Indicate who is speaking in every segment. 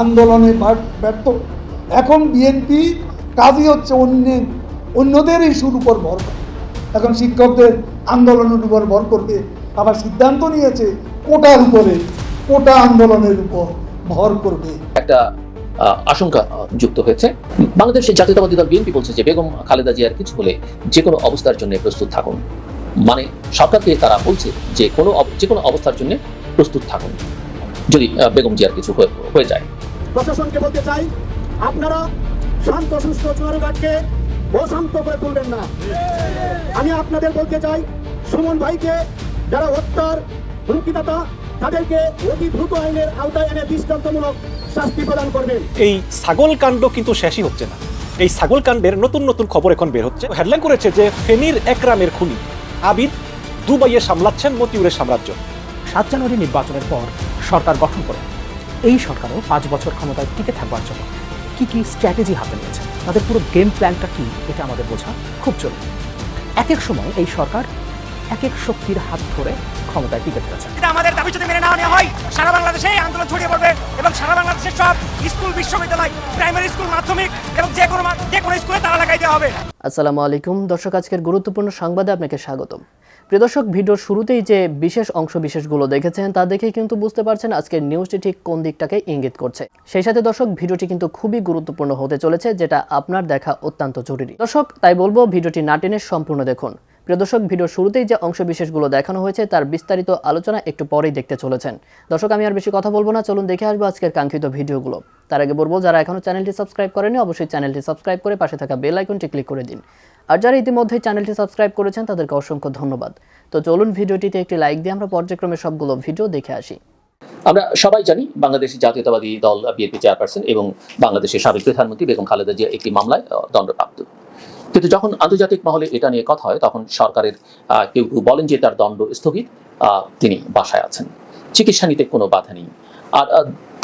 Speaker 1: আন্দোলনে ব্যর্থ। এখন বিএনপি কাজই হচ্ছে অন্য অন্যদের ইস্যুর উপর ভর এখন শিক্ষকদের আন্দোলনের উপর ভর করবে। আবার সিদ্ধান্ত নিয়েছে কোটার উপরে, কোটা আন্দোলনের উপর ভর করবে।
Speaker 2: একটা আশঙ্কা যুক্ত হয়েছে। বাংলাদেশের জাতীয়তাবাদী দল বিএনপি বলছে যে বেগম খালেদা জিয়ার কিছু হলে যে কোনো অবস্থার জন্য প্রস্তুত থাকুন। মানে সরকারকে তারা বলছে যে কোনো যে কোনো অবস্থার জন্য প্রস্তুত থাকুন। যদি বেগম জিয়ার কিছু হয়ে- যায়।
Speaker 3: প্রশাসনকে বলতে চাই আপনারা শান্ত সুস্থ চুনারুঘাটকে অশান্ত করে তুলবেন না। আমি আপনাদের বলতে চাই সুমন ভাইকে যারা হত্যার হুমকিদাতা তাদেরকে অতি দ্রুত আইনের আওতায় এনে দৃষ্টান্তমূলক শাস্তি প্রদান করবেন।
Speaker 4: এই ছাগল কাণ্ড কিন্তু শেষই হচ্ছে না। এই ছাগল কাণ্ডের নতুন নতুন খবর এখন বের হচ্ছে। হেডলাইন করেছে যে ফেনীর একরামের খুনি আবিদ দুবাইয়ে সামলাচ্ছেন মতিউরের সাম্রাজ্য।
Speaker 5: সাত জানুয়ারি নির্বাচনের পর সরকার গঠন করে। এই সরকারও পাঁচ বছর ক্ষমতায় টিকে থাকবার জন্য কি কি স্ট্র্যাটেজি হাতে নিয়েছে, তাদের পুরো গেম প্ল্যানটা কি, এটা আমাদের বোঝা খুব জরুরি। এক এক সময় এই সরকার এক এক শক্তির হাত ধরে ক্ষমতায় টিকে থেকেছে
Speaker 6: আমাদের দাবি যদি মেনে না নেওয়া হয়, সারা বাংলাদেশে আন্দোলন ছড়িয়ে পড়বে। এবং সারা বাংলাদেশের সব স্কুল, বিশ্ববিদ্যালয় প্রাইমারি স্কুল মাধ্যমিক এবং যে কোনো যে কোনো স্কুলে তালা লাগাই দেওয়া হবে।
Speaker 7: আসসালামু আলাইকুম। দর্শক, আজকের গুরুত্বপূর্ণ সংবাদে আপনাকে স্বাগতম। প্রিয় দর্শক, ভিডিওর শুরুতেই যে বিশেষ অংশ বিশেষগুলো দেখেছেন, তা দেখে কিন্তু বুঝতে পারছেন আজকের নিউজটি ঠিক কোন দিকটাকে ইঙ্গিত করছে। সেই সাথে দর্শক, ভিডিওটি কিন্তু খুবই গুরুত্বপূর্ণ হতে চলেছে, যেটা আপনার দেখা অত্যন্ত জরুরি। দর্শক, তাই বলব, ভিডিওটি না টেনে সম্পূর্ণ দেখুন। দর্শক ভিডিওর শুরুতেই যে অংশ বিশেষগুলো দেখানো হয়েছে, তার বিস্তারিত আলোচনা একটু পরেই দেখতে চলেছেন। দর্শক, আমি আর বেশি কথা বলব না, চলুন দেখে আসব আজকের কাঙ্ক্ষিত ভিডিওগুলো। তার আগে বলব, যারা এখনও চ্যানেলটি সাবস্ক্রাইব করেনি অবশ্যই চ্যানেলটি সাবস্ক্রাইব করে পাশে থাকা বেল আইকনটি ক্লিক করে দিন। আর যারা ইতিমধ্যে চ্যানেলটি সাবস্ক্রাইব করেছেন, তাদেরকে অসংখ্য ধন্যবাদ। তো চলুন ভিডিওটিতে একটি লাইক দিয়ে আমরা পর্যায়ক্রমে সবগুলো ভিডিও দেখে আসি।
Speaker 2: আমরা সবাই জানি বাংলাদেশ জাতীয়তাবাদী দল, বিএনপি চেয়ারপারসন এবং বাংলাদেশের সাবেক প্রধানমন্ত্রী বেগম খালেদা জিয়া একটি মামলায় দণ্ডপ্রাপ্ত। কিন্তু যখন আন্তর্জাতিক মহলে এটা নিয়ে কথা হয়, তখন সরকারের কেউ কেউ বলেন যে তার দণ্ড স্থগিত তিনি বাসায় আছেন। চিকিৎসা নিতে কোনো বাধা নেই। আর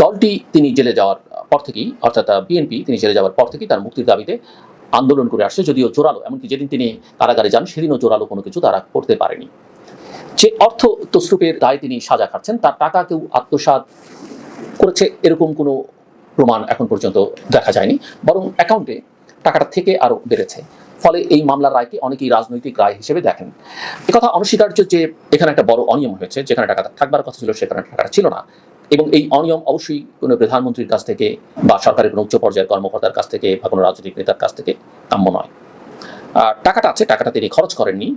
Speaker 2: দলটি তিনি জেলে যাওয়ার পর থেকেই, অর্থাৎ বিএনপি তিনি জেলে যাওয়ার পর থেকেই তার মুক্তির দাবিতে আন্দোলন করে আসছে, যদিও জোরালো, এমনকি যেদিন তিনি কারাগারে যান, সেদিনও জোরালো কোনো কিছু তারা করতে পারেনি। যে অর্থ তসরুপের দায় তিনি সাজা খাচ্ছেন, তার টাকা কেউ আত্মসাৎ করেছে, এরকম কোনো প্রমাণ এখন পর্যন্ত দেখা যায়নি। বরং অ্যাকাউন্টে টাকাটা থেকে আরও বেড়েছে। ফলে এই মামলার রায়কে অনেকেই রাজনৈতিক রায় হিসেবে দেখেন। একথা অনস্বীকার্য যে এখানে একটা বড় অনিয়ম হয়েছে, যেখানে টাকাটা থাকবার কথা ছিল, সেখানে টাকাটা ছিল না। এবং এই অনিয়ম অবশ্যই কোনো প্রধানমন্ত্রীর কাছ থেকে বা সরকারের কোনো উচ্চ পর্যায়ের কর্মকর্তার কাছ থেকে বা কোনো রাজনৈতিক নেতার কাছ থেকে কাম্য নয়। আর টাকাটা আছে, টাকাটা তিনি খরচ করেননি।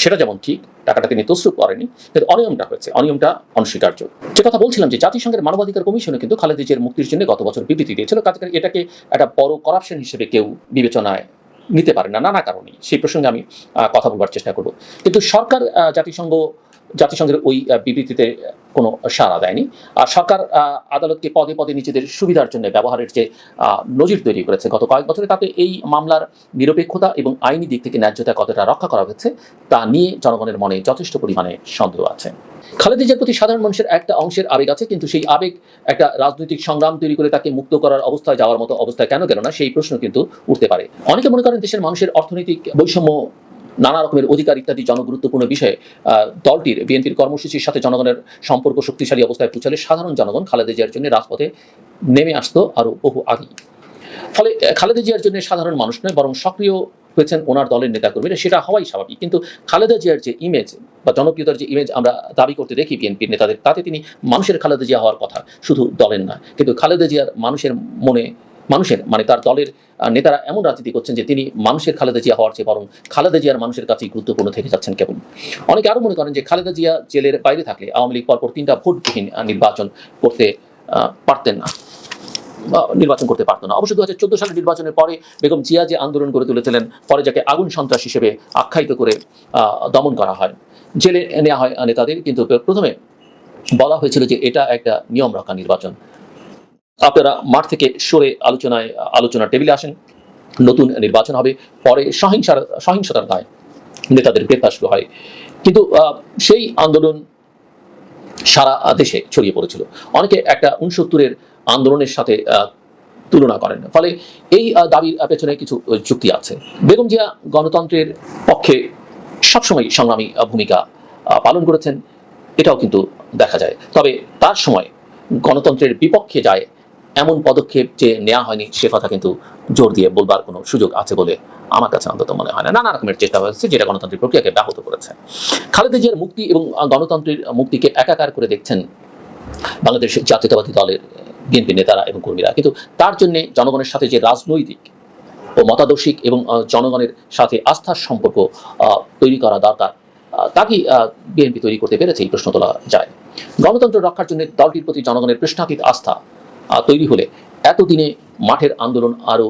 Speaker 2: সেটা যেমন ঠিক, টাকাটা তিনি তসরুপ করেনি কিন্তু অনিয়মটা হয়েছে, অনিয়মটা অনস্বীকার্য। যে কথা বলছিলাম যে জাতিসংঘের মানবাধিকার কমিশনে কিন্তু খালেদা জিয়ার মুক্তির জন্য গত বছর বিবৃতি দিয়েছিল কাজে এটাকে একটা বড় করাপশন হিসেবে কেউ বিবেচনায় নিতে পারে না, নানা কারণে সেই প্রসঙ্গে আমি কথা বলবার চেষ্টা করব। কিন্তু সরকার জাতিসংঘ জাতিসংঘের ওই বিবৃতিতে কোনো সাড়া দেয়নি। আর সরকার আদালতকে পদে পদে নিজেদের সুবিধার জন্য ব্যবহারের যে নজির তৈরি করেছে গত কয়েক বছরে, তাতে এই মামলার নিরপেক্ষতা এবং আইনি দিক থেকে ন্যায্যতা কতটা রক্ষা করা হয়েছে, তা নিয়ে জনগণের মনে যথেষ্ট পরিমাণে সন্দেহ আছে। খালেদা জিয়ার প্রতি সাধারণ মানুষের একটা অংশের আবেগ আছে, কিন্তু সেই আবেগ একটা রাজনৈতিক সংগ্রাম তৈরি করে তাকে মুক্ত করার অবস্থায় যাওয়ার মতো অবস্থায় কেন গেল না, সেই প্রশ্ন কিন্তু উঠতে পারে। অনেকে মনে করেন দেশের মানুষের অর্থনৈতিক বৈষম্য নানা রকমের অধিকার ইত্যাদি জনগুরুত্বপূর্ণ বিষয়ে দলটির, বিএনপির কর্মসূচির সাথে জনগণের সম্পর্ক শক্তিশালী অবস্থায় পৌঁছালে সাধারণ জনগণ খালেদা জিয়ার জন্য রাজপথে নেমে আসতো আরও বহু আগেই। ফলে খালেদা জিয়ার জন্য সাধারণ মানুষ নয়, বরং সক্রিয় হয়েছেন ওনার দলের নেতাকর্মীরা, সেটা হওয়াই স্বাভাবিক। কিন্তু খালেদা জিয়ার যে ইমেজ বা জনপ্রিয়তার যে ইমেজ আমরা দাবি করতে দেখি বিএনপির নেতাদের, তাতে তিনি মানুষের খালেদা জিয়া হওয়ার কথা শুধু দলের না কিন্তু খালেদা জিয়ার মানুষের মনে মানুষের মানে তার দলের নেতারা এমন রাজনীতি করছেন যে তিনি মানুষের খালেদা জিয়া হওয়ার চেয়ে বরং খালেদা জিয়ার মানুষের কাছেই গুরুত্বপূর্ণ থেকে যাচ্ছেন কেবল। অনেকে আরও মনে করেন যে খালেদা জিয়া জেলের বাইরে থাকলে আওয়ামী লীগ পরপর তিনটা ভোটবিহীন নির্বাচন করতে পারতেন না নির্বাচন করতে পারতো না। অবশ্য দু হাজার চোদ্দ সালের নির্বাচনের পরে বেগম জিয়া যে আন্দোলন গড়ে তুলেছিলেন, পরে যাকে আগুন সন্ত্রাস হিসেবে আখ্যায়িত করে দমন করা হয়, জেলে নেওয়া হয় নেতাদের। কিন্তু প্রথমে বলা হয়েছিল যে এটা একটা নিয়ম রক্ষা নির্বাচন। আপনারা মাঠ থেকে সরে আলোচনায়, আলোচনা টেবিলে আসেন। নতুন নির্বাচন হবে, পরে সহিংসার, সহিংসতার দায় নেতাদের গ্রেপ্তার শুরু হয়। কিন্তু সেই আন্দোলন সারা দেশে ছড়িয়ে পড়েছিল। অনেকে একটা উনসত্তরের আন্দোলনের সাথে তুলনা করেন। ফলে এই দাবির পেছনে কিছু যুক্তি আছে। বেগম জিয়া গণতন্ত্রের পক্ষে সবসময় সংগ্রামী ভূমিকা পালন করেছেন, এটাও কিন্তু দেখা যায়। তবে তার সময় গণতন্ত্রের বিপক্ষে যায় এমন পদক্ষেপ যে নেওয়া হয়নি, সে কথা কিন্তু জোর দিয়ে বলবার কোনো সুযোগ আছে বলে আমার কাছে অন্তত মনে হয় না। নানা রকমের চেষ্টা হয়েছে, যেটা গণতান্ত্রিক প্রক্রিয়াকে ব্যাহত করেছে। খালেদা জিয়ার মুক্তি এবং গণতন্ত্রের মুক্তিকে একাকার করে দেখছেন বাংলাদেশ জাতীয়তাবাদী দলের বিএনপি নেতারা এবং কর্মীরা। কিন্তু তার জন্য জনগণের সাথে যে রাজনৈতিক ও মতাদর্শিক এবং জনগণের সাথে আস্থার সম্পর্ক তৈরি করা দরকার তা কি বিএনপি তৈরি করতে পেরেছে এই প্রশ্ন তোলা যায়। গণতন্ত্র রক্ষার জন্য দলটির প্রতি জনগণের পৃষ্ণাতীত আস্থা তৈরি হলে এতদিনে মাঠের আন্দোলন আরও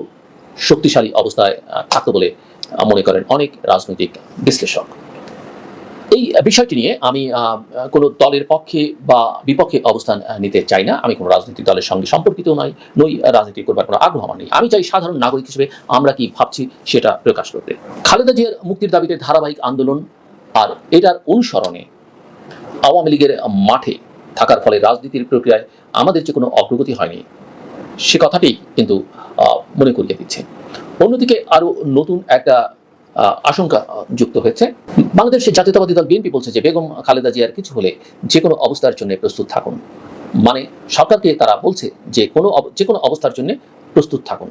Speaker 2: শক্তিশালী অবস্থায় থাকতো বলে মনে করেন অনেক রাজনৈতিক বিশ্লেষক। এই বিষয়টি নিয়ে আমি কোনো দলের পক্ষে বা বিপক্ষে অবস্থান নিতে চাই না। আমি কোনো রাজনৈতিক দলের সঙ্গে সম্পর্কিত নই নই রাজনীতি করবার কোনো আগ্রহ আমার নেই। আমি চাই সাধারণ নাগরিক হিসেবে আমরা কি ভাবছি সেটা প্রকাশ করতে। খালেদা জিয়ার মুক্তির দাবিতে ধারাবাহিক আন্দোলন আর এটার অনুসরণে আওয়ামী লীগের মাঠে থাকার ফলে রাজনীতির প্রক্রিয়ায় আমাদের যে কোনো অগ্রগতি হয়নি। সে কথাটি কিন্তু মনে করিয়ে দিচ্ছে। অন্যদিকে আরও নতুন একটা আশঙ্কা যুক্ত হয়েছে। বাংলাদেশের জাতীয়তাবাদী দল বিএনপি বলছে যে, বেগম খালেদা জিয়ার কিছু হলে যে কোনো অবস্থার জন্য প্রস্তুত থাকুন। মানে সরকারকে তারা বলছে যে, কোনো যে কোনো অবস্থার জন্য প্রস্তুত থাকুন,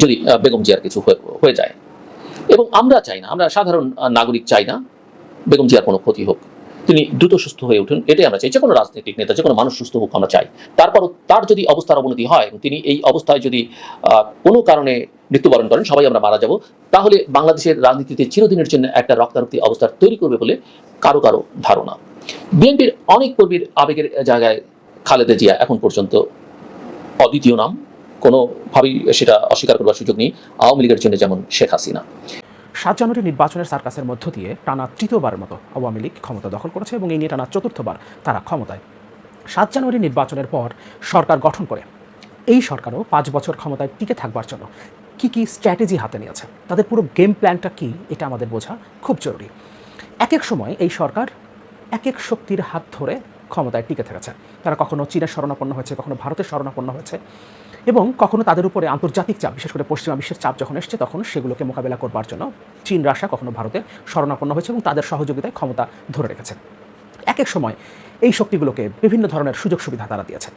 Speaker 2: যদি বেগম জিয়ার কিছু হয়ে যায়। এবং আমরা চাই না, আমরা সাধারণ নাগরিক চাই না, বেগম জিয়ার কোনো ক্ষতি হোক। তিনি দ্রুত সুস্থ হয়ে উঠুন, এটাই আমরা চাই। যে কোনো রাজনৈতিক নেতা যে কোনো মানুষ সুস্থ হোক আমরা চাই। তারপরও তার যদি অবস্থার অবনতি হয় তিনি এই অবস্থায় যদি কোনো কারণে মৃত্যুবরণ করেন, সবাই আমরা মারা যাব, তাহলে বাংলাদেশের রাজনীতিতে চিরদিনের জন্য একটা রক্তারক্তি অবস্থা তৈরি করবে বলে কারও কারও ধারণা। বিএনপির অনেক কর্মীর আবেগের জায়গায় খালেদা জিয়া এখন পর্যন্ত অদ্বিতীয় নাম। কোনোভাবেই সেটা অস্বীকার করবার সুযোগ নেই। আওয়ামী লীগের জন্য যেমন শেখ হাসিনা।
Speaker 5: সাত জানুয়ারি নির্বাচনের সার্কাসের মধ্য দিয়ে টানা তৃতীয়বারের মতো আওয়ামী লীগ ক্ষমতা দখল করেছে এবং এই নিয়ে টানা চতুর্থবার তারা ক্ষমতায়। সাত জানুয়ারি নির্বাচনের পর সরকার গঠন করে। এই সরকারও পাঁচ বছর ক্ষমতায় টিকে থাকবার জন্য কি কি স্ট্র্যাটেজি হাতে নিয়েছে, তাদের পুরো গেম প্ল্যানটা কি, এটা আমাদের বোঝা খুব জরুরি। এক এক সময় এই সরকার এক এক শক্তির হাত ধরে ক্ষমতায় টিকে থেকেছে। তারা কখনো চীনের শরণাপন্ন হয়েছে, কখনো ভারতের শরণাপন্ন হয়েছে। এবং কখনো তাদের উপরে আন্তর্জাতিক চাপ, বিশেষ করে পশ্চিমা বিশ্বের চাপ যখন এসছে, তখন সেগুলোকে মোকাবেলা করবার জন্য চীন, রাশিয়া, কখনো ভারতের শরণাপন্ন হয়েছে এবং তাদের সহযোগিতায় ক্ষমতা ধরে রেখেছে। এক এক সময় এই শক্তিগুলোকে বিভিন্ন ধরনের সুযোগ সুবিধা তারা দিয়েছে।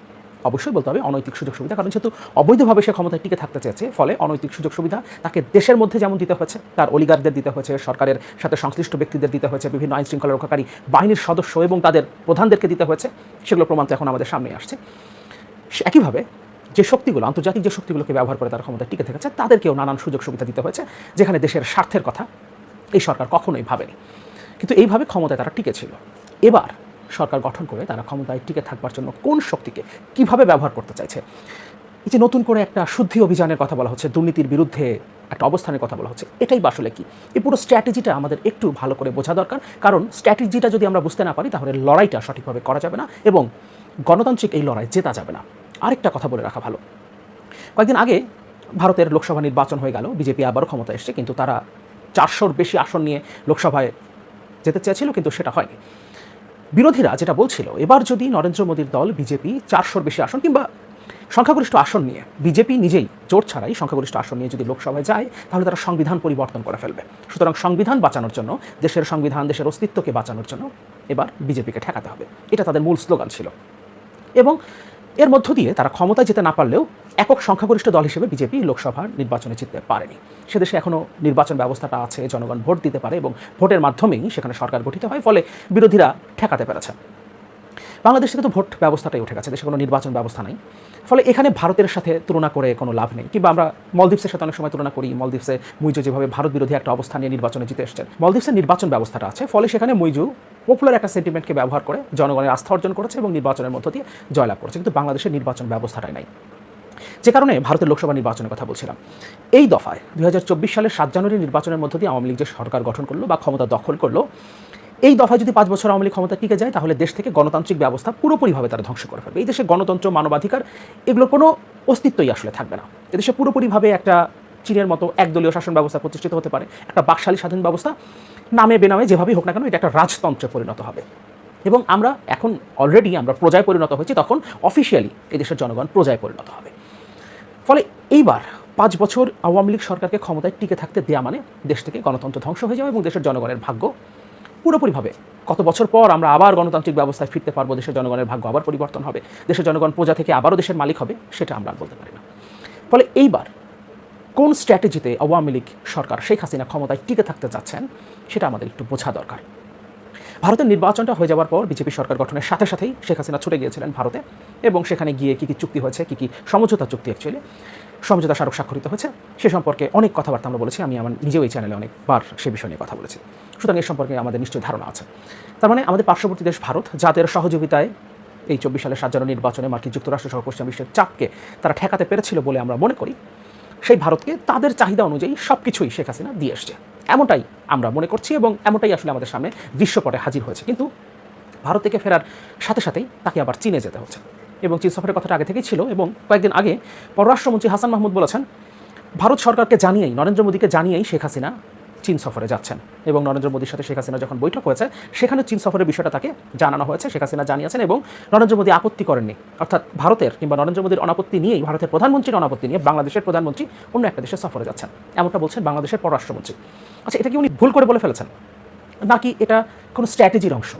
Speaker 5: অবশ্যই বলতে হবে অনৈতিক সুযোগ সুবিধা, কারণ যেহেতু অবৈধভাবে সে ক্ষমতায় টিকে থাকতে চেয়েছে, ফলে অনৈতিক সুযোগ সুবিধা তাকে দেশের মধ্যে যেমন দিতে হয়েছে, তার অলিগারদের দিতে হয়েছে, সরকারের সাথে সংশ্লিষ্ট ব্যক্তিদের দিতে হয়েছে, বিভিন্ন আইন শৃঙ্খলা রক্ষাকারী বাহিনীর সদস্য এবং তাদের প্রধানদেরকে দিতে হয়েছে সেগুলো প্রমাণ তো এখন আমাদের সামনে আসছে। একইভাবে যে শক্তিগুলো, আন্তর্জাতিক যে শক্তিগুলোকে ব্যবহার করে তারা ক্ষমতা টিকে থেকেছে, তাদেরকেও নানান সুযোগ সুবিধা দিতে হয়েছে, যেখানে দেশের স্বার্থের কথা এই সরকার কখনোই ভাবেনি। কিন্তু এইভাবে ক্ষমতায় তারা টিকে ছিল এবার সরকার গঠন করে তারা ক্ষমতায় টিকে থাকবার জন্য কোন শক্তিকে কীভাবে ব্যবহার করতে চাইছে? এই যে নতুন করে একটা শুদ্ধি অভিযানের কথা বলা হচ্ছে, দুর্নীতির বিরুদ্ধে একটা অবস্থানের কথা বলা হচ্ছে, এটাই আসলে কি? এই পুরো স্ট্র্যাটেজিটা আমাদের একটু ভালো করে বোঝা দরকার, কারণ স্ট্র্যাটেজিটা যদি আমরা বুঝতে না পারি, তাহলে লড়াইটা সঠিকভাবে করা যাবে না এবং গণতান্ত্রিক এই লড়াই জেতা যাবে না। আরেকটা কথা বলে রাখা ভালো। কয়েকদিন আগে ভারতের লোকসভা নির্বাচন হয়ে গেল, বিজেপি আবারও ক্ষমতা এসছে, কিন্তু তারা চারশোর বেশি আসন নিয়ে লোকসভায় যেতে চেয়েছিল, কিন্তু সেটা হয়নি। বিরোধীরা যেটা বলছিল, এবার যদি নরেন্দ্র মোদীর দল বিজেপি চারশোর বেশি আসন কিংবা সংখ্যাগরিষ্ঠ আসন নিয়ে, বিজেপি নিজেই জোট ছাড়াই সংখ্যাগরিষ্ঠ আসন নিয়ে যদি লোকসভায় যায়, তাহলে তারা সংবিধান পরিবর্তন করে ফেলবে। সুতরাং সংবিধান বাঁচানোর জন্য, দেশের সংবিধান, দেশের অস্তিত্বকে বাঁচানোর জন্য এবার বিজেপিকে ঠেকাতে হবে। এটা তাদের মূল স্লোগান ছিল। এবং এর মধ্য দিয়ে তারা ক্ষমতায় যেতে না পারলেও একক সংখ্যাগরিষ্ঠ দল হিসেবে বিজেপি লোকসভার নির্বাচনে জিততে পারেনি। সে দেশে এখনও নির্বাচন ব্যবস্থাটা আছে, জনগণ ভোট দিতে পারে এবং ভোটের মাধ্যমেই সেখানে সরকার গঠিত হয়, ফলে বিরোধীরা ঠেকাতে পেরেছে। বাংলাদেশ থেকে তো ভোট ব্যবস্থাটাই উঠে গেছে, দেশে কোনো নির্বাচন ব্যবস্থা নাই। ফলে এখানে ভারতের সাথে তুলনা করে কোনো লাভ নেই। কিংবা আমরা মলদ্বীপসের সাথে অনেক সময় তুলনা করি, মলদ্বীপসে মুইজু যেভাবে ভারত বিরোধী একটা অবস্থান নিয়ে নির্বাচনে জিতে এসছেন। মলদ্বীপসের নির্বাচন ব্যবস্থাটা আছে, ফলে সেখানে মুইজু পপুলার একটা সেন্টিমেন্টকে ব্যবহার করে জনগণের আস্থা অর্জন করেছে এবং নির্বাচনের মধ্য দিয়ে জয়লাভ করেছে। কিন্তু বাংলাদেশের নির্বাচন ব্যবস্থাটাই নাই। যে কারণে ভারতের লোকসভা নির্বাচনের কথা বলছিলাম। এই দফায় দুই সালের সাত জানুয়ারি নির্বাচনের মধ্য দিয়ে আওয়ামী লীগ যে সরকার গঠন করল বা ক্ষমতা দখল করল এই দফায় যদি পাঁচ বছর আওয়ামী লীগ ক্ষমতা টিকে যায়, তাহলে দেশ থেকে গণতান্ত্রিক ব্যবস্থা পুরোপুরিভাবে তারা ধ্বংস করে ফেলবে। এই দেশে গণতন্ত্র, মানবাধিকার এগুলোর কোনো অস্তিত্বই আসলে থাকবে না। এদেশে পুরোপুরিভাবে একটা চীনের মতো একদলীয় শাসন ব্যবস্থা প্রতিষ্ঠিত হতে পারে, একটা বাকশালী স্বাধীন ব্যবস্থা, নামে বেনামে যেভাবেই হোক না কেন, এটা একটা রাজতন্ত্রে পরিণত হবে। এবং আমরা এখন অলরেডি আমরা প্রজায় পরিণত হয়েছি, তখন অফিসিয়ালি এই দেশের জনগণ প্রজায় পরিণত হবে। ফলে এইবার পাঁচ বছর আওয়ামী লীগ সরকারকে ক্ষমতায় টিকে থাকতে দেয়া মানে দেশ থেকে গণতন্ত্র ধ্বংস হয়ে যাবে এবং দেশের জনগণের ভাগ্য পুরোপুরিভাবে। কত বছর পর আমরা আবার গণতান্ত্রিক ব্যবস্থায় ফিরতে পারব, দেশের জনগণের ভাগ্য আবার পরিবর্তন হবে, দেশের জনগণ প্রজা থেকে আবারও দেশের মালিক হবে, সেটা আমরা বলতে পারি না। ফলে এইবার কোন স্ট্র্যাটেজিতে আওয়ামী লীগ সরকার শেখ হাসিনা ক্ষমতায় টিকে থাকতে চাচ্ছেন, সেটা আমাদের একটু বোঝা দরকার। ভারতের নির্বাচনটা হয়ে যাওয়ার পর বিজেপি সরকার গঠনের সাথে সাথেই শেখ হাসিনা ছুটে গিয়েছিলেন ভারতে এবং সেখানে গিয়ে কী কী চুক্তি হয়েছে, কী কী সমঝোতা চুক্তি অ্যাকচুয়ালি সমঝোতা স্মারক স্বাক্ষরিত হয়েছে, সে সম্পর্কে অনেক কথাবার্তা আমরা বলেছি, আমি আমার নিজেও এই চ্যানেলে অনেকবার সে বিষয় নিয়ে কথা বলেছি। সুতরাং এ সম্পর্কে আমাদের নিশ্চয়ই ধারণা আছে। তার মানে আমাদের পার্শ্ববর্তী দেশ ভারত, যাদের সহযোগিতায় এই চব্বিশ সালের সাজানো নির্বাচনে মার্কিন যুক্তরাষ্ট্র সহ পশ্চিম বিশ্বের চাপকে তারা ঠেকাতে পেরেছিল বলে আমরা মনে করি, সেই ভারতকে তাদের চাহিদা অনুযায়ী সব কিছুই শেখ হাসিনা দিয়ে এসছে। এমনটাই আমরা মনে করছি এবং এমনটাই আসলে আমাদের সামনে দৃশ্যপটে হাজির হয়েছে। কিন্তু ভারত থেকে ফেরার সাথে সাথেই তাকে আবার চীনে যেতে হচ্ছে এবং চীন সফরের কথাটা আগে থেকেই ছিল এবং কয়েকদিন আগে পররাষ্ট্রমন্ত্রী হাসান মাহমুদ বলেছেন, ভারত সরকারকে জানিয়েই, নরেন্দ্র মোদীকে জানিয়েই শেখ হাসিনা চীন সফরে যাচ্ছেন। এবং নরেন্দ্র মোদীর সাথে শেখ হাসিনা যখন বৈঠক হয়েছে, সেখানে চীন সফরের বিষয়টা তাকে জানানো হয়েছে। শেখ হাসিনা জানিয়েছেন এবং নরেন্দ্র মোদী আপত্তি করেননি। অর্থাৎ ভারতের কিংবা নরেন্দ্র মোদীর অনাপত্তি নিয়েই ভারতের প্রধানমন্ত্রীর অনাপত্তি নিয়ে বাংলাদেশের প্রধানমন্ত্রী অন্য একটা দেশে সফরে যাচ্ছেন। এমনটা বলছেন বাংলাদেশের পররাষ্ট্রমন্ত্রী। আচ্ছা এটা কি উনি ভুল করে বলে ফেলেছেন? নাকি এটা কোনো স্ট্র্যাটেজির অংশ?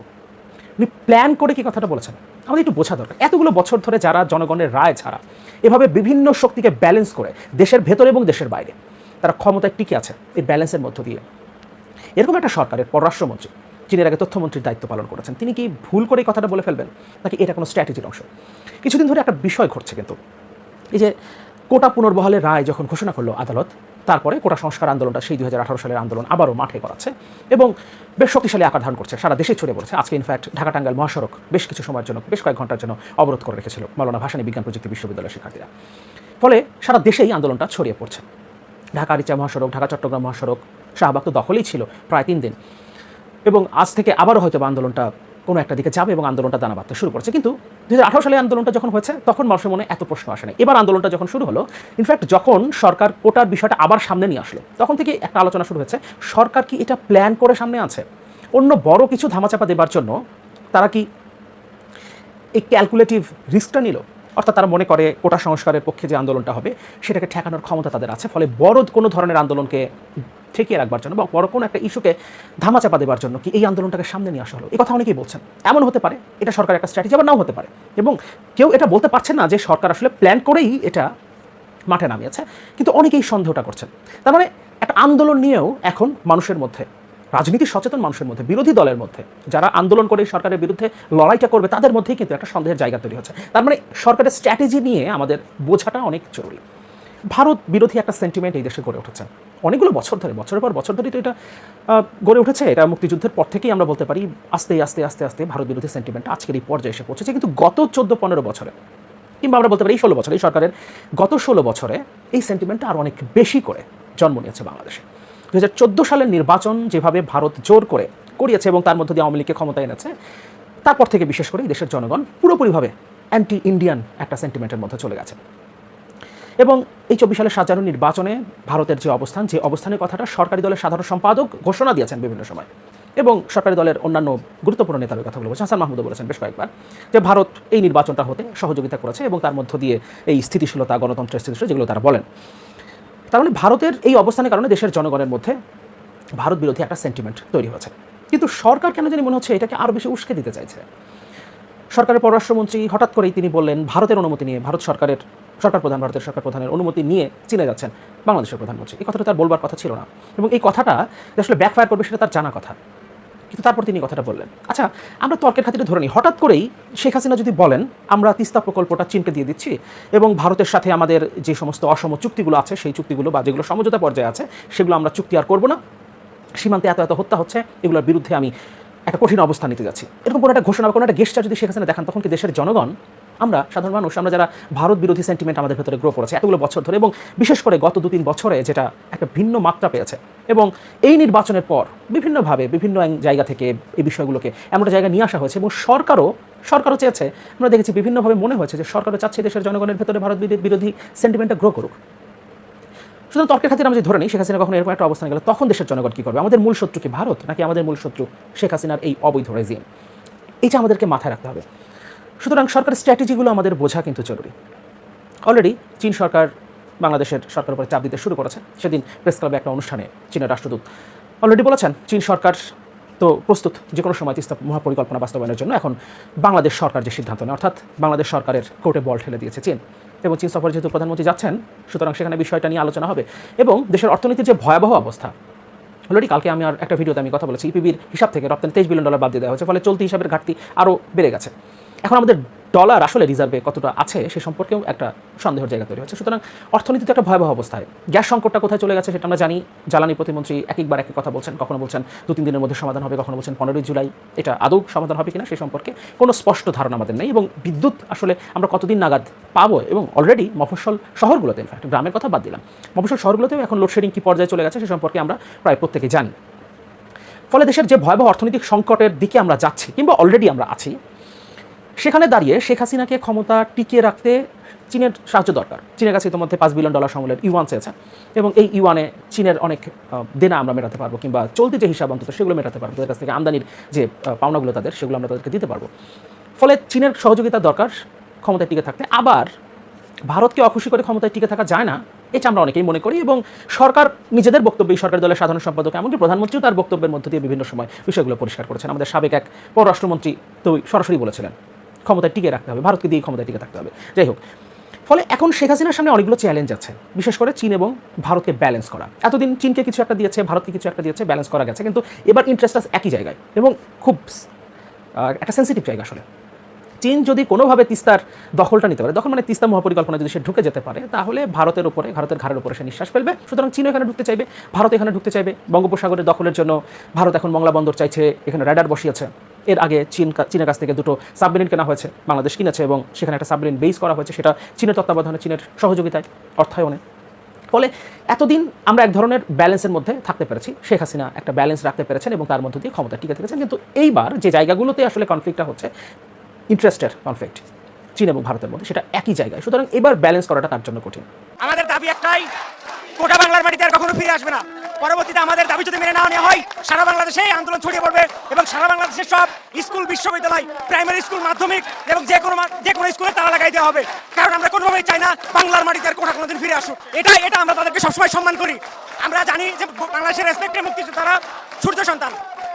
Speaker 5: উনি প্ল্যান করে কি কথাটা বলেছেন? আমাদের একটু বোঝা দরকার। এতগুলো বছর ধরে যারা জনগণের রায় ছাড়া, এভাবে বিভিন্ন শক্তিকে ব্যালেন্স করে দেশের ভেতরে এবং দেশের বাইরে তারা ক্ষমতায় টিকে আছে এই ব্যালেন্সের মধ্য দিয়ে। এরকম একটা সরকারের পররাষ্ট্রমন্ত্রী চীনের আগে তথ্যমন্ত্রীর দায়িত্ব পালন করেছেন, তিনি কি ভুল করে কথাটা বলে ফেলবেন? নাকি এটা কোনো স্ট্র্যাটেজির অংশ? কিছুদিন ধরে একটা বিষয় ঘটছে কিন্তু। এই যে কোটা পুনর্বহালের রায় যখন ঘোষণা করল আদালত, তারপরে কোটা সংস্কার আন্দোলনটা সেই দু হাজার আঠারো সালের আন্দোলন আবারও মাঠে করাচ্ছে এবং বেশ শক্তিশালী আকার ধারণ করছে, সারা দেশে ছড়িয়ে পড়েছে। আজকে ইনফ্যাক্ট ঢাকা টাঙ্গাইল মহাসড়ক বেশ কিছু সময়ের জন্য, বেশ কয়েক ঘণ্টার জন্য অবরোধ করে রেখেছিল মৌলানা ভাসানী বিজ্ঞান প্রযুক্তি বিশ্ববিদ্যালয়ের শিক্ষার্থীরা। ফলে সারা দেশেই আন্দোলনটা ছড়িয়ে পড়ছে। ঢাকা রিচা মহাসড়ক, ঢাকা চট্টগ্রাম মহাসড়ক শাহবাগ তো দখলেই ছিল প্রায় তিন দিন। এবং আজ থেকে আবারও হয়তো আন্দোলনটা কোনো একটা দিকে যাবে এবং আন্দোলনটা দানা বাঁধতে শুরু করেছে। কিন্তু দু হাজার আঠারো সালে আন্দোলনটা যখন হয়েছে, তখন মানুষের মনে এত প্রশ্ন আসে না এবার আন্দোলনটা যখন শুরু হলো ইনফ্যাক্ট যখন সরকার কোটার বিষয়টা আবার সামনে নিয়ে আসলো, তখন থেকে একটা আলোচনা শুরু হয়েছে, সরকার কি এটা প্ল্যান করে সামনে আছে? অন্য বড় কিছু ধামাচাপা দেবার জন্য তারা কি এই ক্যালকুলেটিভ রিস্কটা নিল? অর্থাৎ তারা মনে করে কোটা সংস্কারের পক্ষে যে আন্দোলনটা হবে, সেটাকে ঠেকানোর ক্ষমতা তাদের আছে। ফলে বড় কোনো ধরনের আন্দোলনকে ঠেকিয়ে রাখবার জন্য বা বড় কোনো একটা ইস্যুকে ধামাচাপা দেবার জন্য কি এই আন্দোলনটাকে সামনে নিয়ে আসা হলো? এই কথা অনেকেই বলছেন। এমন হতে পারে, এটা সরকার একটা স্ট্র্যাটেজি আবার নাও হতে পারে। এবং কেউ এটা বলতে পারছে না যে সরকার আসলে প্ল্যান করেই এটা মাঠে নামিয়েছে, কিন্তু অনেকেই সন্দেহটা করছেন। তার মানে একটা আন্দোলন নিয়েও এখন মানুষের মধ্যে রাজনীতি সচেতন মানুষের মধ্যে, বিরোধী দলের মধ্যে, যারা আন্দোলন করে সরকারের বিরুদ্ধে লড়াইটা করবে, তাদের মধ্যেই কিন্তু একটা সন্দেহের জায়গা তৈরি হচ্ছে। তার মানে সরকারের স্ট্র্যাটেজি নিয়ে আমাদের বোঝাটা অনেক জরুরি। ভারত বিরোধী একটা সেন্টিমেন্ট এই দেশে গড়ে উঠেছে। অনেকগুলো বছর ধরে, বছরের পর বছর ধরে তো এটা গড়ে উঠেছে। এটা মুক্তিযুদ্ধের পর থেকেই আমরা বলতে পারি, আস্তে আস্তে আস্তে আস্তে ভারত বিরোধী সেন্টিমেন্ট আজকের এই পর্যায়ে এসে পৌঁছেছে। কিন্তু গত চোদ্দ, পনেরো বছরে, কিংবা আমরা বলতে পারি এই ষোলো বছরে, এই সরকারের গত ষোলো বছরে এই সেন্টিমেন্টটা আরও অনেক বেশি করে জন্ম নিয়েছে বাংলাদেশে। দু হাজার চোদ্দ সালের নির্বাচন যেভাবে ভারত জোর করে করিয়েছে এবং তার মধ্যে দিয়ে আওয়ামী লীগকে ক্ষমতায় এনেছে, তারপর থেকে বিশেষ করে দেশের জনগণ পুরোপুরিভাবে অ্যান্টি ইন্ডিয়ান একটা সেন্টিমেন্টের মধ্যে চলে গেছে। এবং এই চব্বিশ সালের সাজানো নির্বাচনে ভারতের যে অবস্থান, যে অবস্থানের কথাটা সরকারি দলের সাধারণ সম্পাদক ঘোষণা দিয়েছেন বিভিন্ন সময়। এবং সরকারি দলের অন্যান্য গুরুত্বপূর্ণ নেতাদের কথা বলছেন হাসান মাহমুদও বলেছেন বেশ কয়েকবার যে ভারত এই নির্বাচনটা হতে সহযোগিতা করেছে এবং তার মধ্য দিয়ে এই স্থিতিশীলতা, গণতন্ত্রের স্থিতিশীল যেগুলো তারা বলেন। তার মানে ভারতের এই অবস্থানের কারণে দেশের জনগণের মধ্যে ভারত বিরোধী একটা সেন্টিমেন্ট তৈরি হয়েছে। কিন্তু সরকার কেন জানি মনে হচ্ছে এটাকে আরও বেশি উস্কে দিতে চাইছে? সরকারের পররাষ্ট্রমন্ত্রী হঠাৎ করেই তিনি বললেন, ভারতের অনুমতি নিয়ে, ভারত সরকারের, সরকার প্রধান, ভারতের সরকার প্রধানের অনুমতি নিয়ে চীনে যাচ্ছেন বাংলাদেশের প্রধানমন্ত্রী। এই কথাটা তার বলবার কথা ছিল না। এবং এই কথাটা আসলে ব্যাকফায়ার করবে সেটা তার জানা কথা। কিন্তু তারপর তিনি কথাটা বললেন। আচ্ছা আমরা তর্কের খাতিরে ধরে নিই। হঠাৎ করেই শেখ হাসিনা যদি বলেন, আমরা তিস্তা প্রকল্পটা চীনকে দিয়ে দিচ্ছি এবং ভারতের সাথে আমাদের যে সমস্ত অসম চুক্তিগুলো আছে, সেই চুক্তিগুলো বা যেগুলো সমঝোতা পর্যায়ে আছে, সেগুলো আমরা চুক্তি আর করব না। সীমান্তে এত এত হত্যা হচ্ছে, এগুলোর বিরুদ্ধে আমি একটা কঠিন অবস্থান নিতে যাচ্ছি। এরকম কোনো একটা ঘোষণা কোনো একটা গেস্টার যদি শেখ হাসিনা দেখান, তখন কি দেশের জনগণ আমরা সাধারণ মানুষ, আমরা যারা ভারত বিরোধী সেন্টিমেন্ট আমাদের ভেতরে গ্রো করেছে এতগুলো বছর ধরে এবং বিশেষ করে গত দু তিন বছরে যেটা একটা ভিন্ন মাত্রা পেয়েছে এবং এই নির্বাচনের পর বিভিন্নভাবে বিভিন্ন জায়গা থেকে এই বিষয়গুলোকে এমন একটা জায়গায় নিয়ে আসা হয়েছে এবং সরকারও সরকারও চেয়েছে। আমরা দেখেছি বিভিন্নভাবে মনে হয়েছে যে সরকারও চাচ্ছে দেশের জনগণের ভেতরে ভারত বিরোধী- সেন্টিমেন্টটা গ্রো করুক। সুতরাং তর্কের খাতিরে আমরা যদি ধরে নিই, শেখ হাসিনা কখনো এরকম একটা অবস্থানে গেলে, তখন দেশের জনগণ কী করবে? আমাদের মূল শত্রু কি ভারত, নাকি আমাদের মূল শত্রু শেখ হাসিনার এই অবৈধ রেজিম এইটা আমাদেরকে মাথায় রাখতে হবে। সুতরাং সরকারের স্ট্র্যাটেজিগুলো আমাদের বোঝা কিন্তু জরুরি। অলরেডি চীন সরকার বাংলাদেশের সরকারের উপরে চাপ দিতে শুরু করেছে। সেদিন প্রেস ক্লাবে একটা অনুষ্ঠানে চীনের রাষ্ট্রদূত অলরেডি বলেছেন, চীন সরকার তো প্রস্তুত যে কোনো সময় তিস্তা মহাপরিকল্পনা বাস্তবায়নের জন্য। এখন বাংলাদেশ সরকার যে সিদ্ধান্ত নেয়, অর্থাৎ বাংলাদেশ সরকারের কোর্টে বল ঠেলে দিয়েছে চীন এবং চীন সফরে যেহেতু প্রধানমন্ত্রী যাচ্ছেন, সুতরাং সেখানে বিষয়টা নিয়ে আলোচনা হবে এবং দেশের অর্থনীতির যে ভয়াবহ অবস্থা অলরেডি কালকে আমি আর একটা ভিডিওতে আমি কথা বলেছি ইপিবির হিসাব থেকে রপ্তানি তেইশ বিলিয়ন ডলার বাদ দিয়ে দেওয়া হয়েছে, ফলে চলতি হিসাবের ঘাটতি আরও বেড়ে গেছে। এখন আমাদের ডলার আসলে রিজার্ভে কতটা আছে সে সম্পর্কেও একটা সন্দেহের জায়গা তৈরি হচ্ছে। সুতরাং অর্থনীতিতে একটা ভয়াবহ অবস্থায়। গ্যাস সংকটটা কোথায় চলে গেছে সেটা আমরা জানি। জ্বালানি প্রতিমন্ত্রী এক একবার একই কথা বলছেন। কখনো বলছেন দু তিন দিনের মধ্যে সমাধান হবে, কখনো বলছেন পনেরোই জুলাই। এটা আদৌ সমাধান হবে কিনা সে সম্পর্কে কোনো স্পষ্ট ধারণা আমাদের নেই এবং বিদ্যুৎ আসলে আমরা কতদিন নাগাদ পাবো এবং অলরেডি মফস্বল শহরগুলোতে ইনফ্যাক্ট গ্রামের কথা বাদ দিলাম। মফস্বল শহরগুলোতেও এখন লোডশেডিং কী পর্যায়ে চলে গেছে সে সম্পর্কে আমরা প্রায় প্রত্যেকে জানি। ফলে দেশের যে ভয়াবহ অর্থনৈতিক সংকটের দিকে আমরা যাচ্ছি কিংবা অলরেডি আমরা আছি সেখানে দাঁড়িয়ে শেখ হাসিনাকে ক্ষমতা টিকিয়ে রাখতে চীনের সাহায্য দরকার। চীনের কাছে ইতিমধ্যে পাঁচ বিলিয়ন ডলার সমলের ইউয়ান চেয়েছে। এবং এই ইউয়ানে চীনের অনেক দেনা আমরা মেটাতে পারব কিংবা চলতি যে হিসাব অন্তত সেগুলো মেটাতে পারব। তাদের কাছ থেকে আমদানির যে পাওনাগুলো তাদের, সেগুলো আমরা তাদেরকে দিতে পারব। ফলে চীনের সহযোগিতা দরকার ক্ষমতায় টিকে থাকতে। আবার ভারতকে অখুশি করে ক্ষমতায় টিকে থাকা যায় না, এটা আমরা অনেকেই মনে করি এবং সরকার নিজেদের বক্তব্যে সরকারি দলের সাধারণ সম্পাদক এমনকি প্রধানমন্ত্রীও তার বক্তব্যের মধ্য দিয়ে বিভিন্ন সময় বিষয়গুলো পরিষ্কার করেছেন। আমাদের সাবেক এক পররাষ্ট্রমন্ত্রী তো সরাসরি বলেছিলেন। ক্ষমতায় টিকে রাখতে হবে, ভারতকে দিয়ে ক্ষমতায় টিকে থাকতে হবে। যাই হোক, ফলে এখন শেখ হাসিনার সামনে অনেকগুলো চ্যালেঞ্জ আছে, বিশেষ করে চীন এবং ভারতকে ব্যালেন্স করা। এতদিন চীনকে কিছু একটা দিয়েছে, ভারতকে কিছু একটা দিয়েছে ব্যালেন্স করা গেছে, কিন্তু এবার ইন্টারেস্টটা একই জায়গায় এবং খুব একটা সেন্সিটিভ জায়গা আসলে। চীন যদি কোনোভাবে তিস্তার দখলটা নিতে পারে দখল মানে তিস্তা মহাপরিকল্পনা যদি সে ঢুকে যেতে পারে, তাহলে ভারতের উপরে, ভারতের ঘাড়ের উপরে সে নিঃশ্বাস ফেলবে। সুতরাং চীন এখানে ঢুকতে চাইবে, ভারত এখানে ঢুকতে চাইবে। বঙ্গোপসাগরের দখলের জন্য ভারত এখন মংলা বন্দর চাইছে, এখানে র্যাডার বসিয়েছে। এর আগে চীন চীনের কাছ থেকে দুটো সাবমেরিন কেনা হয়েছে, বাংলাদেশ কিনেছে এবং সেখানে একটা সাবমেরিন বেস করা হয়েছে, সেটা চীনের তত্ত্বাবধানে চীনের সহযোগিতায়, অর্থায়নে। ফলে এতদিন আমরা এক ধরনের ব্যালেন্সের মধ্যে থাকতে পেরেছি, শেখ হাসিনা একটা ব্যালেন্স রাখতে পেরেছেন এবং তার মধ্য দিয়ে ক্ষমতা টিকে থেকেছেন। কিন্তু এইবার যে জায়গাগুলোতে আসলে কনফ্লিক্টটা হচ্ছে ইন্টারেস্টের কনফ্লিক্ট চীন এবং ভারতের মধ্যে, সেটা একই জায়গায়। সুতরাং এবার ব্যালেন্স করাটা তার জন্য কঠিন।
Speaker 6: আমাদের দাবি একটাই, গোটা বাংলার মাটিতে আর কখনো ফিরে আসবে না। পরবর্তীতে আমাদের দাবি যদি মেনে না নেওয়া হয়, সারা বাংলাদেশে আন্দোলন ছড়িয়ে পড়বে এবং সারা বাংলাদেশের সব স্কুল, বিশ্ববিদ্যালয় প্রাইমারি স্কুল মাধ্যমিক এবং যে কোনো যে কোনো স্কুলে তালা লাগাই দেওয়া হবে। কারণ আমরা কোনোভাবেই চাই না বাংলার মাটিতে আর কোটা কোনোদিন ফিরে আসুক। এটা এটা আমরা তাদেরকে সবসময় সম্মান করি। আমরা জানি যে বাংলাদেশের রেসপেক্টের মুক্তিযোদ্ধারা সূর্য সন্তান।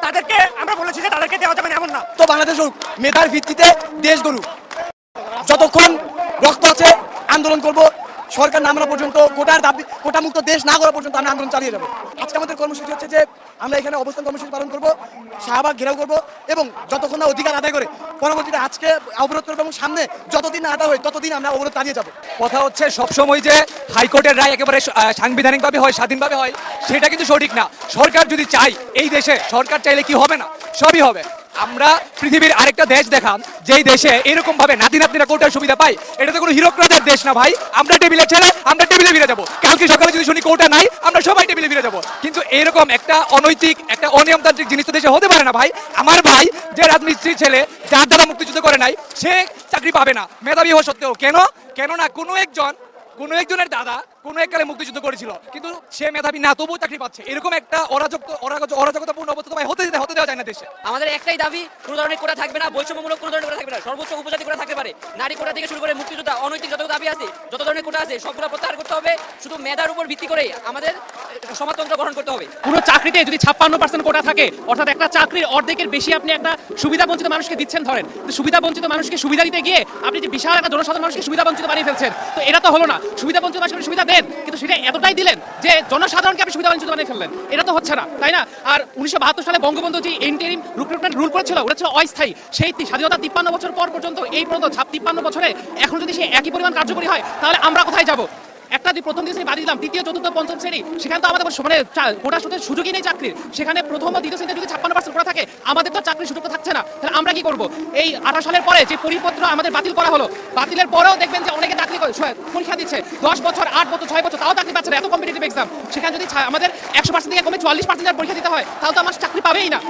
Speaker 6: তাদেরকে, আমরা বলেছি যে তাদেরকে দেওয়া যাবে এমন না।
Speaker 8: তো বাংলাদেশ হোক, মেধার ভিত্তিতে দেশ গরু যতক্ষণ রক্ত আছে, আন্দোলন করব সরকার নামানো পর্যন্ত, কোটার দাবি কোটা মুক্ত দেশ না করা পর্যন্ত আমরা আন্দোলন চালিয়ে যাব। আজকে আমাদের কর্মসূচি হচ্ছে যে, আমরা এখানে অবস্থান কর্মসূচি পালন করব, শাহবাগ ঘেরাও করব এবং যতক্ষণ না অধিকার আদায় করে, পরবর্তীতে আজকে অবরোধ করব এবং সামনে যতদিন না আদায় হয়, ততদিন আমরা অবরোধ চালিয়ে যাব।
Speaker 9: কথা হচ্ছে সবসময় যে হাইকোর্টের রায় একেবারে সাংবিধানিকভাবে হয়, স্বাধীনভাবে হয়, সেটা কিন্তু সঠিক না। সরকার যদি চাই এই দেশে সরকার চাইলে কি হবে না? সবই হবে। আমরা পৃথিবীর আরেকটা দেশ দেখান, যেই দেশে এরকম ভাবে নাতি নাতনিরা কোটার সুবিধা পাই এটা তো কোনো হিরোক্রাদের দেশ না ভাই। আমরা টেবিলে ছেড়ে আমরা টেবিলে ফিরে যাব। কালকে সকালে যদি শুনি কোটা নাই, আমরা সবাই টেবিলে ফিরে যাব। কিন্তু এরকম একটা অনৈতিক, একটা অনিয়মতান্ত্রিক জিনিস তো দেশে হতে পারে না ভাই। আমার ভাই যে রাজমিস্ত্রির ছেলে, যার দ্বারা মুক্তিযুদ্ধ করে নাই, সে চাকরি পাবে না। মেধাবী হওয়া সত্ত্বেও। কেন? কেননা কোনো একজন কোনো একজনের দাদা কোনো এককালে মুক্তিযুদ্ধ করেছিল কিন্তু সে মেধাবী না তবুও চাকরি পাচ্ছে। এরকম একটা অরাজক অরাজক- অরাজকতাপূর্ণ অবস্থা তো ভাই হতে দিতে হতে দেওয়া যায় না দেশে।
Speaker 10: আমাদের একটাই দাবি কোনো ধরনের কোটা থাকবে না বৈষম্যমূলক কোনো ধরনের কোটা থাকবে না সর্বোচ্চ উপজাতি কোটা থাকতে পারে। নারী কোটা থেকে শুরু করে মুক্তিযোদ্ধা অনৈতিক যত দাবি আছে যত ধরনের কোটা আছে সবগুলো প্রত্যাহার করতে হবে। শুধু মেধার উপর ভিত্তি করে আমাদের সমাজতন্ত্র গ্রহণ করতে হবে।
Speaker 11: পুরো চাকরিতে যদি ছাপ্পান্ন পার্সেন্ট কোটা থাকে অর্থাৎ একটা চাকরির অর্ধেকের বেশি আপনি একটা সুবিধা বঞ্চিত মানুষকে দিচ্ছেন ধরেন সুবিধা বঞ্চিত মানুষকে সুবিধা দিতে গিয়ে আপনি যে বিশাল একটা জনসাধারণ মানুষকে সুবিধা বঞ্চিত বানিয়ে ফেলছেন তো এটা তো হলো না। সুবিধা বঞ্চিত মানুষকে সুবিধা দেন, কিন্তু সেটা এতটাই দিলেন যে জনসাধারণকে আপনি সুবিধা বঞ্চিত বানিয়ে ফেললেন। এটা তো হচ্ছে না, তাই না? আর উনিশশো বাহাত্তর সালে বঙ্গবন্ধু যে ইন্টারিম রিক্রুটমেন্ট রুল করেছিল ওটা ছিল অস্থায়ী। সেই স্বাধীনতা তিপ্পান্ন বছর পর পর্যন্ত এই পর্যন্ত তিপ্পান্ন বছরে এখন যদি সে একই পরিমাণ কার্যকরী হয়, তাহলে আমরা কোথায় যাব? একটা যদি প্রথম দিন বাদ দিলাম তৃতীয় চতুর্থ, পঞ্চম শ্রেণি। সেখানে তো আমাদের মানে কোটা সুদের সুযোগই নেই চাকরির। সেখানে প্রথম ও দ্বিতীয় শ্রেণীতে যদি ছাপ্পান্ন পার্সেন্ট কোটা থাকে, আমাদের তো চাকরির সুযোগ থাকছে না। তাহলে আমরা কি করব? এই আঠারো সালের পরে যে পরিপত্র আমাদের বাতিল করা হলো, বাতিলের পরেও দেখবেন যে অনেকে চাকরি করে- পরীক্ষা দিচ্ছে। দশ বছর, আট বছর, ছয় বছর, তাও চাকরি পাচ্ছে না, এত কম্পিটিটিভ এক্সাম সেখানে যদি আমাদের একশো পার্সেন্ট থেকে কমে চুয়াল্লিশ পার্সেন্ট পরীক্ষা দিতে হয় তাহলে তো আমার চাকরি পাবেই না।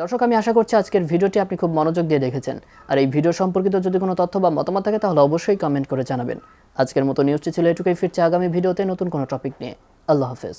Speaker 7: দর্শক, আমি আশা করছি আজকের ভিডিওটি আপনি খুব মনোযোগ দিয়ে দেখেছেন। আর এই ভিডিও সম্পর্কিত যদি কোনো তথ্য বা মতামত থাকে, তাহলে অবশ্যই কমেন্ট করে জানাবেন। আজকের মতো নিউজটি ছিল এটুকুই। ফিরছে আগামী ভিডিওতে নতুন কোনো টপিক নিয়ে। আল্লাহ হাফেজ।